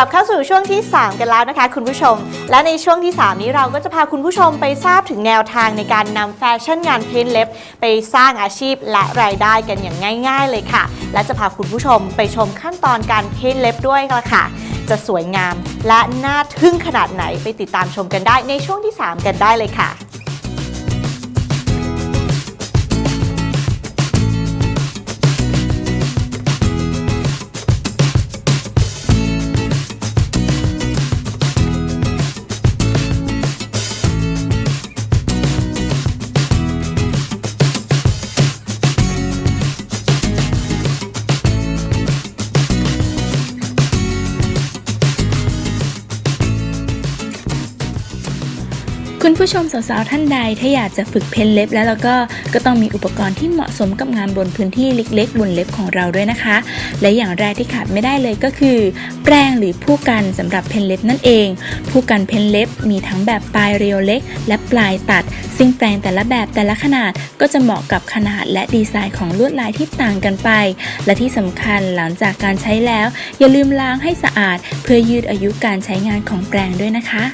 กลับเข้าสู่ช่วงที่ 3 กันแล้วนะคะ คุณผู้ชม และในช่วงที่ 3 นี้เราก็จะพาคุณผู้ชมไปทราบถึงแนวทางในการนำแฟชั่นงานเพ้นท์เล็บ ไปสร้างอาชีพและรายได้กันอย่างง่าย ๆ เลยค่ะ และจะพาคุณผู้ชมไปชมขั้นตอนการเพ้นท์เล็บด้วยละค่ะ จะสวยงามและน่าทึ่งขนาดไหนไปติดตามชมกันได้ในช่วงที่ 3 กันได้เลยค่ะ ผู้ชมสาวๆท่านใดถ้าอยากจะฝึกเพ้นเล็บ แล้วเราก็ก็ต้องมีอุปกรณ์ที่เหมาะสมกับงานบนพื้นที่เล็ก ๆ บนเล็บของเราด้วยนะคะ และอย่างแรกที่ขาดไม่ได้เลยก็คือ แปรงหรือผู้กันสำหรับเพ้นเล็บนั่นเอง ผู้กันเพ้นเล็บมีทั้งแบบปลายเรียวเล็ก และปลายตัด ซึ่งแปรงแต่ละแบบแต่ละขนาดก็จะเหมาะกับขนาดและดีไซน์ของลวดลายที่ต่างกันไป และที่สำคัญหลังจากการใช้แล้ว อย่าลืมล้างให้สะอาด เพื่อยืดอายุการใช้งานของแปรงด้วยนะคะ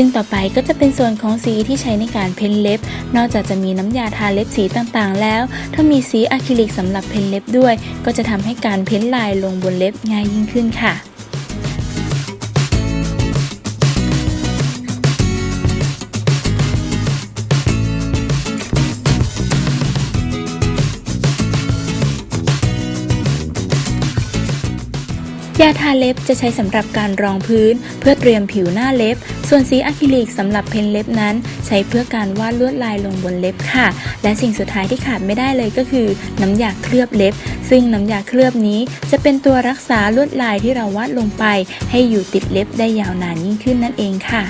ซึ่งต่อไปก็จะเป็นส่วนของสีที่ใช้ในการเพ้นเล็บ นอกจากจะมีน้ำยาทาเล็บสีต่างๆ แล้ว ถ้ามีสีอะคริลิกสำหรับเพ้นเล็บด้วย ก็จะทำให้การเพ้นลายลงบนเล็บง่ายยิ่งขึ้นค่ะ ยาทาเล็บจะใช้สำหรับการรองพื้น เพื่อเตรียมผิวหน้าเล็บ ส่วนสีอะคริลิกสำหรับเพ้นเล็บนั้น ใช้เพื่อการวาดลวดลายลงบนเล็บค่ะ และสิ่งสุดท้ายที่ขาดไม่ได้เลยก็คือ น้ำยาเคลือบเล็บ ซึ่งน้ำยาเคลือบนี้ จะเป็นตัวรักษาลวดลายที่เราวาดลงไป ให้อยู่ติดเล็บได้ยาวนานยิ่งขึ้นนั่นเองค่ะ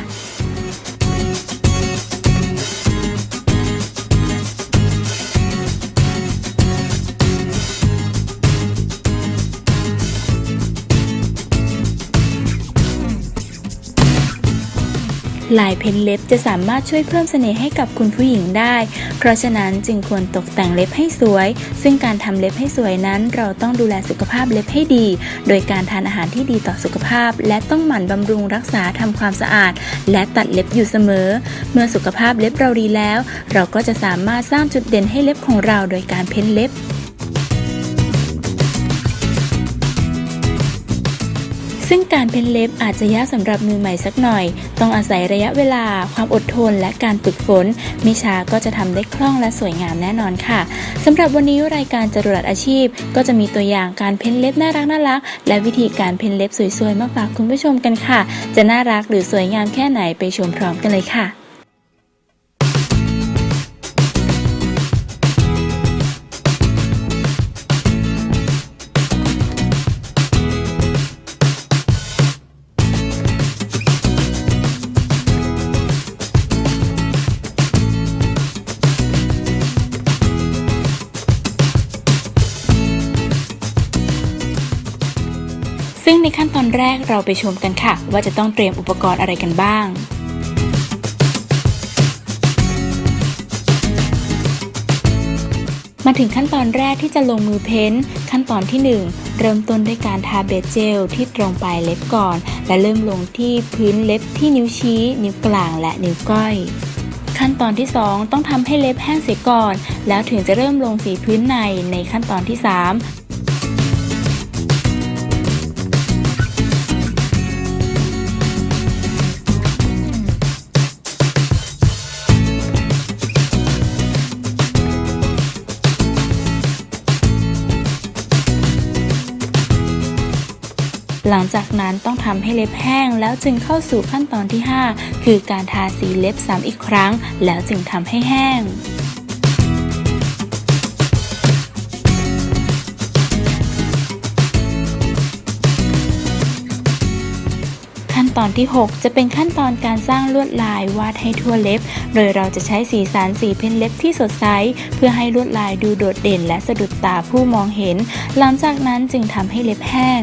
ลายเพ้นเล็บจะสามารถช่วยเพิ่มเสน่ห์ให้กับคุณผู้หญิงได้ เพราะฉะนั้นจึงควรตกแต่งเล็บให้สวย ซึ่งการทำเล็บให้สวยนั้น เราต้องดูแลสุขภาพเล็บให้ดี โดยการทานอาหารที่ดีต่อสุขภาพ และต้องหมั่นบำรุงรักษาทำความสะอาด และตัดเล็บอยู่เสมอ เมื่อสุขภาพเล็บเราดีแล้ว เราก็จะสามารถสร้างจุดเด่นให้เล็บของเราโดยการเพ้นเล็บ ซึ่งการเพ้นเล็บอาจจะยากสำหรับมือใหม่สักหน่อย ต้องอาศัยระยะเวลา ความอดทน และการฝึกฝน มิชาก็จะทำได้คล่องและสวยงามแน่นอนค่ะสำหรับวันนี้รายการจรวดอาชีพ ก็จะมีตัวอย่างการเพ้นเล็บน่ารักน่ารักและวิธีการเพ้นเล็บสวยๆมาฝากคุณผู้ชมกันค่ะ จะน่ารักหรือสวยงามแค่ไหนไปชมพร้อมกันเลยค่ะ ซึ่งในขั้นตอนแรกเราไปชมกันค่ะ ว่าจะต้องเตรียมอุปกรณ์อะไรกันบ้างมาถึงขั้นตอนแรกที่จะลงมือเพ้นท์ขั้นตอนที่ 1 เริ่มต้นด้วยการทาเบสเจลที่ตรงปลายเล็บก่อน และเริ่มลงที่พื้นเล็บที่นิ้วชี้ นิ้วกลางและนิ้วก้อย ขั้นตอนที่ 2 ต้องทำให้เล็บแห้งเสียก่อน แล้วถึงจะเริ่มลงสีพื้นในในขั้นตอนที่ 3 หลังจากนั้นต้องทำให้เล็บแห้ง แล้วจึงเข้าสู่ขั้นตอนที่ 5 คือการทาสีเล็บซ้ำอีกครั้ง แล้วจึงทำให้แห้งขั้นตอนที่ 6 จะเป็นขั้นตอนการสร้างลวดลายวาดให้ทั่วเล็บ โดยเราจะใช้สีสันสีเพ้นเล็บที่สดใส เพื่อให้ลวดลายดูโดดเด่นและสะดุดตาผู้มองเห็น หลังจากนั้นจึงทำให้เล็บแห้ง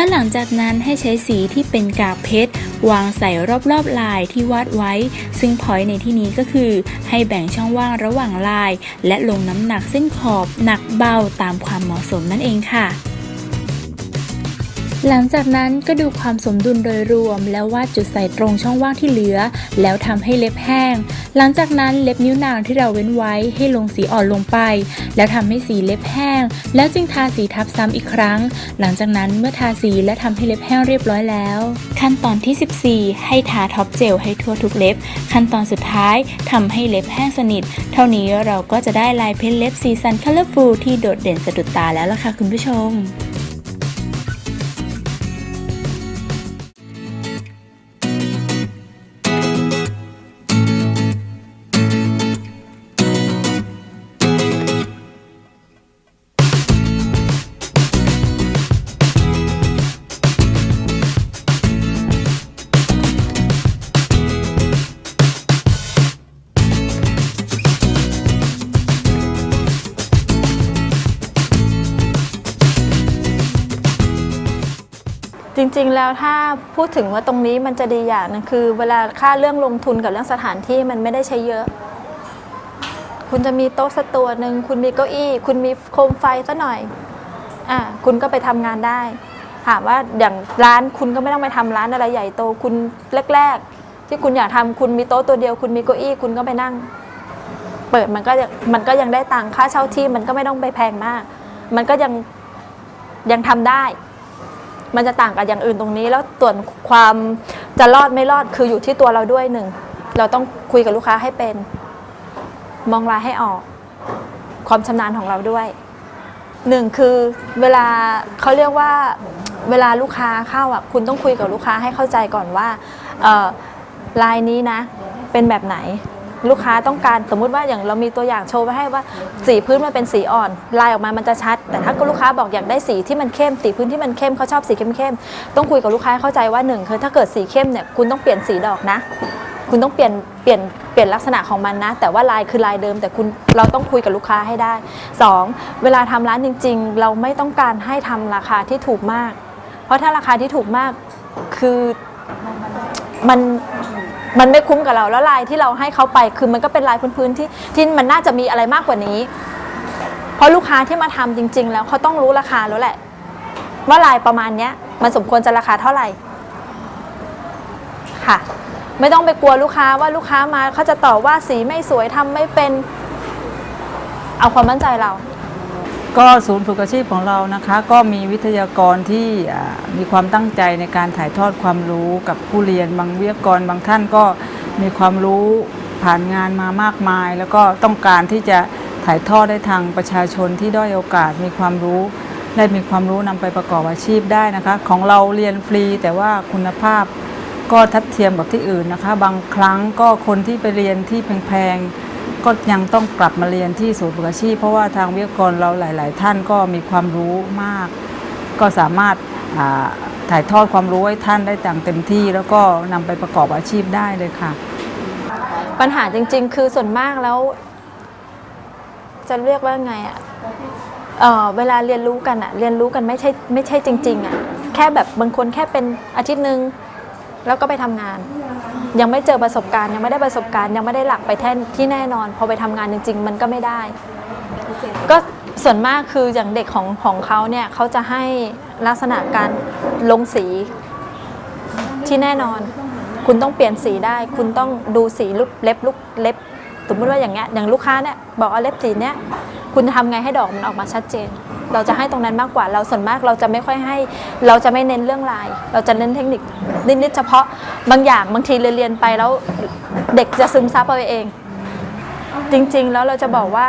แล้วหลังจากนั้นให้ใช้สีที่เป็นกากเพชร วางใส่รอบๆลายที่วาดไว้ ซึ่งพอยในที่นี้ก็คือ ให้แบ่งช่องว่างระหว่างลาย และลงน้ำหนักเส้นขอบหนักเบาตามความเหมาะสมนั่นเองค่ะ หลังจากนั้นก็ดูความสมดุลโดยรวม แล้ววาดจุดใส่ตรงช่องว่างที่เหลือ แล้วทำให้เล็บแห้ง หลังจากนั้นเล็บนิ้วนางที่เราเว้นไว้ให้ลงสีอ่อนลงไป แล้วทำให้สีเล็บแห้ง แล้วจึงทาสีทับซ้ำอีกครั้ง หลังจากนั้นเมื่อทาสีและทำให้เล็บแห้งเรียบร้อยแล้ว ขั้นตอนที่ 14 ให้ทาท็อปเจลให้ทั่วทุกเล็บ ขั้นตอนสุดท้ายทำให้เล็บแห้งสนิท เท่านี้เราก็จะได้ลายเพ้นเล็บสีสันคัลเลอร์ฟูลที่โดดเด่นสะดุดตาแล้วล่ะค่ะคุณผู้ชม ริง ๆ แล้วถ้าพูดถึงว่าตรงนี้มันจะดีอย่างนึงคือ เวลาค่าเรื่องลงทุนกับเรื่องสถานที่มันไม่ได้ใช้เยอะ คุณจะมีโต๊ะสักตัวหนึ่งคุณมีเก้าอี้ คุณมีโคมไฟสักหน่อยอะคุณก็ไปทำงานได้ถามว่าอย่างร้านคุณก็ไม่ต้องไปทำร้านอะไรใหญ่โตคุณแรกๆ ที่คุณอยากทำคุณมีโต๊ะตัวเดียว คุณมีเก้าอี้คุณก็ไปนั่ง เปิดมันก็มันก็ยังได้ตังค่าเช่าที่มันก็ไม่ต้องไปแพงมาก มันก็ยังยังทำได้ มันจะต่างกับอย่างอื่นตรงนี้ แล้วส่วนความจะรอดไม่รอดคืออยู่ที่ตัวเราด้วยหนึ่งเราต้องคุยกับลูกค้าให้เป็น มองรายให้ออก ความชำนาญของเราด้วยหนึ่งคือเวลาเขาเรียกว่าเวลาลูกค้าเข้าอะคุณต้องคุยกับลูกค้าให้เข้าใจก่อนว่าลายนี้นะ เป็นแบบไหน ลูกค้าต้องการสมมุติว่าอย่างเรามีตัวอย่างโชว์ไว้ให้ว่าสีพื้นมันเป็นสีอ่อน ลายออกมามันจะชัด แต่ถ้าลูกค้าบอกอยากได้สีที่มันเข้ม สีพื้นที่มันเข้มเขาชอบสีเข้มๆต้องคุยกับลูกค้าให้เข้าใจว่าหนึ่งคือถ้าเกิดสีเข้มเนี่ยคุณต้องเปลี่ยนสีดอกนะ คุณต้องเปลี่ยนเปลี่ยนเปลี่ยนลักษณะของมันนะ แต่ว่าลายคือลายเดิม แต่คุณเราต้องคุยกับลูกค้าให้ได้สองเวลาทำร้านจริง ๆ เราไม่ต้องการให้ทำราคาที่ถูกมาก เพราะถ้าราคาที่ถูกมากคือมัน มันไม่คุ้มกับเราแล้วลายที่เราให้เขาไป คือมันก็เป็นลายพื้นๆที่ที่มันน่าจะมีอะไรมากกว่านี้ เพราะลูกค้าที่มาทำจริง ๆ แล้วเขาต้องรู้ราคาแล้วแหละ ว่าลายประมาณเนี้ย มันสมควรจะราคาเท่าไหร่ค่ะ ไม่ต้องไปกลัวลูกค้าว่าลูกค้ามาเขาจะต่อว่าสีไม่สวยทำไม่เป็น เอาความมั่นใจเรา ก็ศูนย์ฝึกอาชีพของเรานะคะก็มีวิทยากรที่มีความตั้งใจในการถ่ายทอดความรู้กับผู้เรียนบางวิทยากรบางท่านก็มีความรู้ผ่านงานมามากมาย แล้วก็ต้องการที่จะถ่ายทอดได้ทางประชาชนที่ด้อยโอกาสมีความรู้ได้มีความรู้นำไปประกอบอาชีพได้นะคะ ของเราเรียนฟรีแต่ว่าคุณภาพก็ทัดเทียมกับที่อื่นนะคะ บางครั้งก็คนที่ไปเรียนที่แพงๆ ก็ยังต้องกลับมาเรียนที่ศูนย์ฝึกอาชีพ เพราะว่าทางวิทยากรเราหลาย ๆ ท่านก็มีความรู้มาก ก็สามารถาถ่ายทอดความรู้ให้ท่านได้อย่างเต็มที่ แล้วก็นำไปประกอบอาชีพได้เลยค่ะ ปัญหาจริง ๆ คือส่วนมากแล้ว จะเรียกว่าไงอะเอ่อเวลาเรียนรู้กันอะเรียนรู้กันไม่ใช่ไม่ใช่จริง ๆอะแค่แบบบางคนแค่เป็นอาทิตย์หนึ่งแล้วก็ไปทำงาน ยังไม่เจอประสบการณ์ยังไม่ได้ประสบการณ์ยังไม่ได้หลักไปแท่นที่แน่นอน พอไปทำงานจริง ๆ มันก็ไม่ได้ ก็ส่วนมากคืออย่างเด็กของของเขาเนี่ยเขาจะให้ลักษณะการลงสีที่แน่นอน คุณต้องเปลี่ยนสีได้ คุณต้องดูสีลูกเล็บลูกเล็บสมมติว่าอย่างเงี้ยอย่างลูกค้าเนี่ยบอกเอาเล็บสีเนี้ยคุณจะทำไงให้ดอกมันออกมาชัดเจน เราจะให้ตรงนั้นมากกว่า เราส่วนมากเราจะไม่ค่อยให้ เราจะไม่เน้นเรื่องลาย เราจะเน้นเทคนิคนิดๆเฉพาะบางอย่างบางทีเรียนไปแล้วเด็กจะซึมซับเอาเอง จริง ๆ แล้วเราจะบอกว่า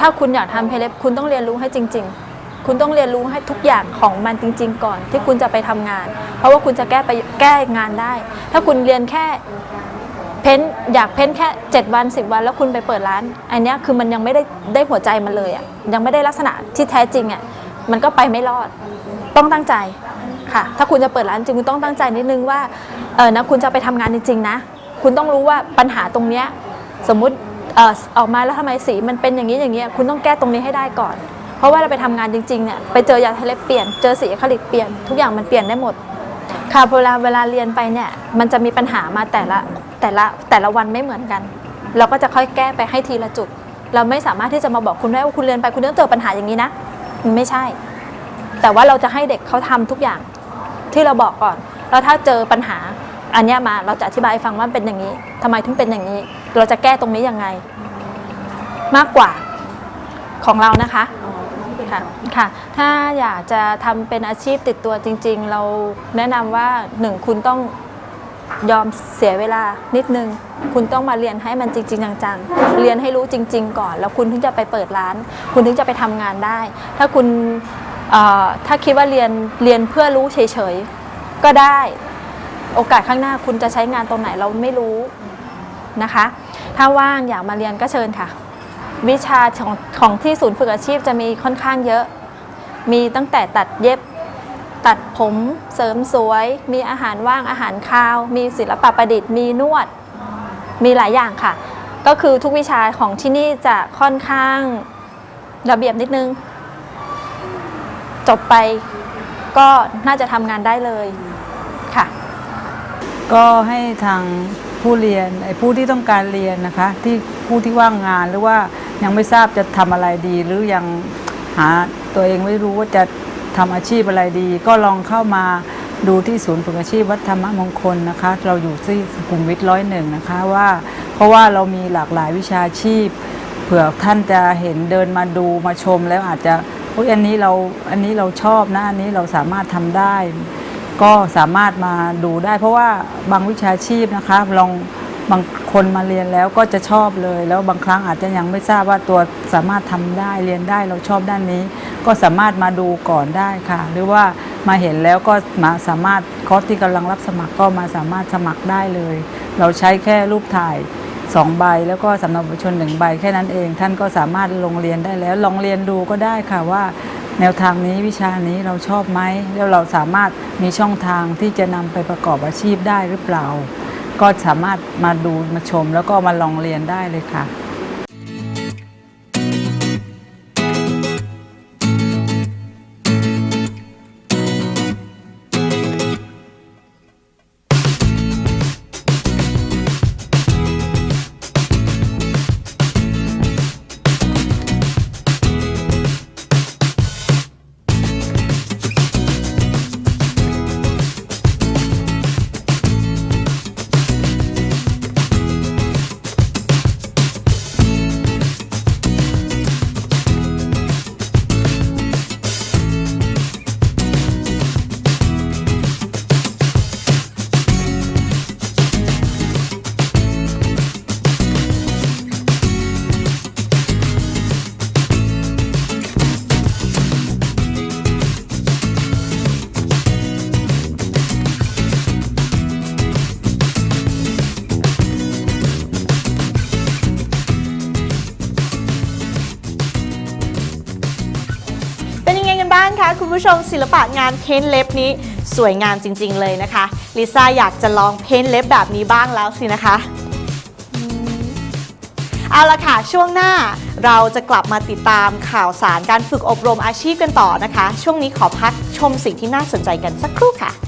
ถ้าคุณอยากทำเพลเล็บคุณต้องเรียนรู้ให้จริง ๆ คุณต้องเรียนรู้ให้ทุกอย่างของมันจริง ๆ ก่อนที่คุณจะไปทำงาน เพราะว่าคุณจะแก้ไปแก้งานได้ ถ้าคุณเรียนแค่ เพ้นอยากเพ้นแค่ 7 วัน 10 วัน แล้วคุณไปเปิดร้าน อันนี้คือมันยังไม่ได้ได้หัวใจมันเลยอะ่ะยังไม่ได้ลักษณะที่แท้จริงอะ่ะมันก็ไปไม่รอด ต้องตั้งใจค่ะ ถ้าคุณจะเปิดร้านจริงคุณต้องตั้งใจนิดนึงว่าเออนะคุณจะไปทำงานจริงๆนะ คุณต้องรู้ว่าปัญหาตรงเนี้ยสมมุติเออออกมาแล้วทำไมสีมันเป็นอย่างนี้อย่างเงี้ยคุณต้องแก้ตรงนี้ให้ได้ก่อน เพราะว่าเราไปทำงานจริงๆเนี่ยไปเจอยาทะเลเปลี่ยนเจอสีอะคริลิกเปลี่ยนทุกอย่างมันเปลี่ยนได้หมดค่ะเวลาเวลาเรียนไปเนี่ยมันจะมีปัญหามาแต่ละ แต่ละแต่ละวันไม่เหมือนกัน เราก็จะค่อยแก้ไปให้ทีละจุด เราไม่สามารถที่จะมาบอกคุณได้ว่าคุณเรียนไปคุณต้องเจอปัญหาอย่างนี้นะมันไม่ใช่ แต่ว่าเราจะให้เด็กเขาทำทุกอย่างที่เราบอกก่อน แล้วถ้าเจอปัญหาอันนี้มาเราจะอธิบายฟังว่าเป็นอย่างนี้ทำไมถึงเป็นอย่างนี้ เราจะแก้ตรงนี้ยังไง มากกว่าของเรานะคะค่ะค่ะ ถ้าอยากจะทำเป็นอาชีพติดตัวจริง ๆ เราแนะนำว่าหนึ่งคุณต้อง ยอมเสียเวลานิดนึง คุณต้องมาเรียนให้มันจริง ๆ จังๆ เรียนให้รู้จริง ๆ ก่อน แล้วคุณถึงจะไปเปิดร้าน คุณถึงจะไปทำงานได้ ถ้าคุณถ้าคิดว่าเรียนเรียนเพื่อรู้เฉยๆ ก็ได้ โอกาสข้างหน้าคุณจะใช้งานตรงไหนเราไม่รู้นะคะ ถ้าว่างอยากมาเรียนก็เชิญค่ะ วิชาของของที่ศูนย์ฝึกอาชีพจะมีค่อนข้างเยอะ มีตั้งแต่ตัดเย็บ ตัดผมเสริมสวย มีอาหารว่างอาหารคาว มีศิลปะประดิษฐ์มีนวด มีหลายอย่างค่ะ ก็คือทุกวิชาของที่นี่จะค่อนข้างระเบียบนิดนึง จบไปก็น่าจะทำงานได้เลยค่ะ ก็ให้ทางผู้เรียนไอ้ผู้ที่ต้องการเรียนนะคะ ที่ผู้ที่ว่างงานหรือว่ายังไม่ทราบจะทำอะไรดี หรือยังหาตัวเองไม่รู้ว่าจะ ทำอาชีพอะไรดี ก็ลองเข้ามาดูที่ศูนย์ฝึกอาชีพวัดธรรมมงคลนะคะ เราอยู่ที่สุขุมวิทร้อยหนึ่งนะคะว่าเพราะว่าเรามีหลากหลายวิชาชีพ เผื่อท่านจะเห็นเดินมาดูมาชมแล้วอาจจะอุ๊ยอันนี้เราอันนี้เราชอบนะอันนี้เราสามารถทำได้ ก็สามารถมาดูได้ เพราะว่าบางวิชาชีพนะคะลองบางคนมาเรียนแล้วก็จะชอบเลย แล้วบางครั้งอาจจะยังไม่ทราบว่าตัวสามารถทำได้เรียนได้เราชอบด้านนี้ ก็สามารถมาดูก่อนได้ค่ะ หรือว่ามาเห็นแล้วก็มาสามารถคอร์สที่กำลังรับสมัครก็มาสามารถสมัครได้เลย เราใช้แค่รูปถ่ายสองใบแล้วก็สำเนาบัตรประชาชนหนึ่งใบแค่นั้นเอง ท่านก็สามารถลงเรียนได้แล้ว ลองเรียนดูก็ได้ค่ะว่า แนวทางนี้วิชานี้เราชอบไหมแล้วเราสามารถมีช่องทางที่จะนำไปประกอบอาชีพได้หรือเปล่า ก็สามารถมาดูมาชมแล้วก็มาลองเรียนได้เลยค่ะ คะคุณผู้ชมศิลปะงานเพ้นเล็บนี้สวยงามจริง ๆ เลยนะคะลิซ่าอยากจะลองเพ้นเล็บแบบนี้บ้างแล้วสินะคะเอาละค่ะ ช่วงหน้าเราจะกลับมาติดตามข่าวสารการฝึกอบรมอาชีพกันต่อนะคะ ช่วงนี้ขอพักชมสิ่งที่น่าสนใจกันสักครู่ค่ะ